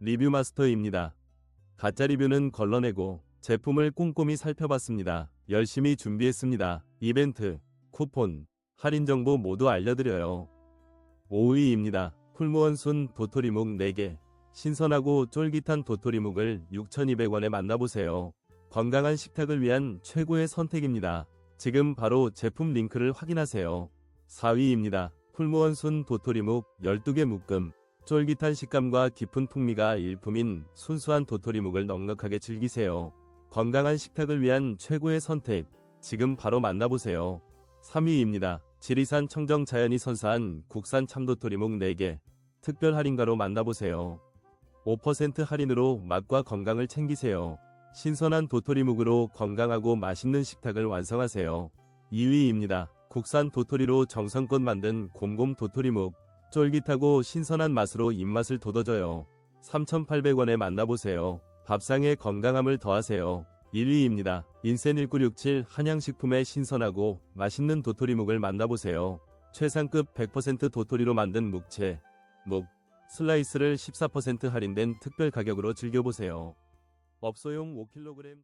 리뷰 마스터입니다. 가짜 리뷰는 걸러내고 제품을 꼼꼼히 살펴봤습니다. 열심히 준비했습니다. 이벤트, 쿠폰, 할인 정보 모두 알려드려요. 5위입니다. 풀무원순 도토리묵 4개. 신선하고 쫄깃한 도토리묵을 6,200원에 만나보세요. 건강한 식탁을 위한 최고의 선택입니다. 지금 바로 제품 링크를 확인하세요. 4위입니다. 풀무원순 도토리묵 12개 묶음. 쫄깃한 식감과 깊은 풍미가 일품인 순수한 도토리묵을 넉넉하게 즐기세요. 건강한 식탁을 위한 최고의 선택. 지금 바로 만나보세요. 3위입니다. 지리산 청정 자연이 선사한 국산 참도토리묵 4개. 특별 할인가로 만나보세요. 5% 할인으로 맛과 건강을 챙기세요. 신선한 도토리묵으로 건강하고 맛있는 식탁을 완성하세요. 2위입니다. 국산 도토리로 정성껏 만든 곰곰 도토리묵. 쫄깃하고 신선한 맛으로 입맛을 돋워줘요. 3,800원에 만나보세요. 밥상에 건강함을 더하세요. 1위입니다. 인센 1967 한양식품의 신선하고 맛있는 도토리묵을 만나보세요. 최상급 100% 도토리로 만든 묵채, 묵, 슬라이스를 14% 할인된 특별 가격으로 즐겨보세요. 업소용 5kg